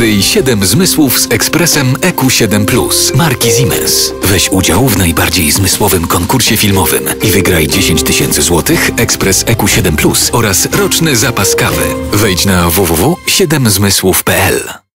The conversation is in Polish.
Odkryj 7 zmysłów z ekspresem EQ7 Plus marki Siemens. Weź udział w najbardziej zmysłowym konkursie filmowym i wygraj 10 tysięcy złotych, ekspres EQ7 Plus oraz roczny zapas kawy. Wejdź na www.7zmysłów.pl